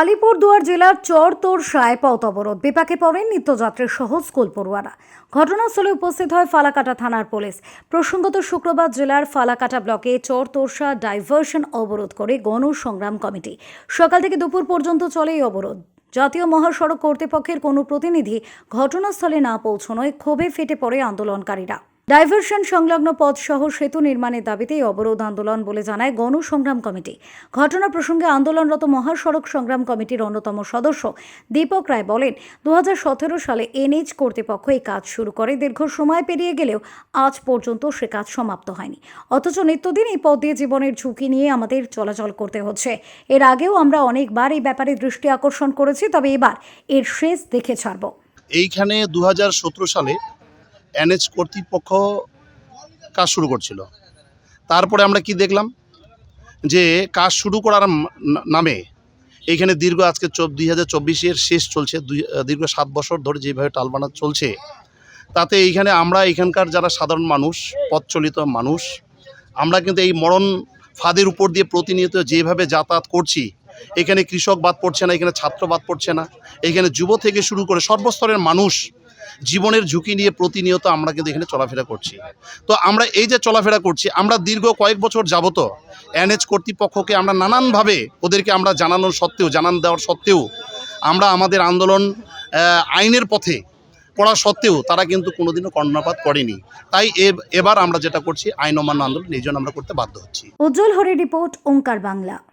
আলিপুরদুয়ার জেলার চর তোরসায় পথ অবরোধ বিপাকে পড়েন নিত্যযাত্রীর সহ স্কুল পড়ুয়ারা। ঘটনাস্থলে উপস্থিত হয় ফালাকাটা থানার পুলিশ। প্রসঙ্গত শুক্রবার জেলার ফালাকাটা ব্লকে চর তোরসা ডাইভার্সন অবরোধ করে গণ সংগ্রাম কমিটি। সকাল থেকে দুপুর পর্যন্ত চলে এই অবরোধ। জাতীয় মহাসড়ক কর্তৃপক্ষের কোনো প্রতিনিধি ঘটনাস্থলে না পৌঁছনোয় ক্ষোভে ফেটে পড়ে আন্দোলনকারীরা। ডাইভার্সন সংলগ্ন পথ সহ সেতু নির্মাণের দাবিতে এই অবরোধ আন্দোলন বলে জানায় গণসংগ্রাম কমিটি। ঘটনা প্রসঙ্গে আন্দোলনরত মহাসড়ক সংগ্রাম কমিটির অন্যতম সদস্য দীপক রায় বলেন দু সালে এনএইচ কর্তৃপক্ষ এই কাজ শুরু করে। দীর্ঘ সময় পেরিয়ে গেলেও আজ পর্যন্ত সে কাজ সমাপ্ত হয়নি। অথচ নিত্যদিন এই পথ দিয়ে জীবনের ঝুঁকি নিয়ে আমাদের চলাচল করতে হচ্ছে। এর আগেও আমরা অনেকবার এই ব্যাপারে দৃষ্টি আকর্ষণ করেছি, তবে এবার এর শেষ দেখে ছাড়ব। এইখানে দুহাজার সতেরো সালে এনএচ কর্তৃপক্ষ কাজ শুরু করছিল। তারপরে আমরা কি দেখলাম? যে কাজ শুরু করার নামে এইখানে দীর্ঘ আজকে দুই হাজার চব্বিশের শেষ চলছে, দুই, দীর্ঘ সাত বছর ধরে যেভাবে টালবানা চলছে, তাতে এইখানে আমরা এখানকার যারা সাধারণ মানুষ, পথচলিত মানুষ, আমরা কিন্তু এই মরণ ফাঁদের উপর দিয়ে প্রতিনিয়ত যেভাবে যাতায়াত করছি, এখানে কৃষক বাদ পড়ছে না, এখানে ছাত্র বাদ পড়ছে না, এখানে যুব থেকে শুরু করে সর্বস্তরের মানুষ জীবনের ঝুঁকি নিয়ে প্রতিনিয়ত আমরা কিন্তু এখানে চলাফেরা করছি। তো আমরা এই যে চলাফেরা করছি, আমরা দীর্ঘ কয়েক বছর যাবত এনএচ কর্তৃপক্ষকে আমরা নানানভাবে ওদেরকে আমরা জানানোর সত্ত্বেও, জানান দেওয়ার সত্ত্বেও আমরা আমাদের আন্দোলন আইনের পথে করা সত্ত্বেও তারা কিন্তু কোনোদিনও কর্ণপাত করেনি। তাই এবার আমরা যেটা করছি, আইন অমান্য আন্দোলন, এই জন্য আমরা করতে বাধ্য হচ্ছি। উজ্জ্বল হরি রিপোর্ট, ওঙ্কার বাংলা।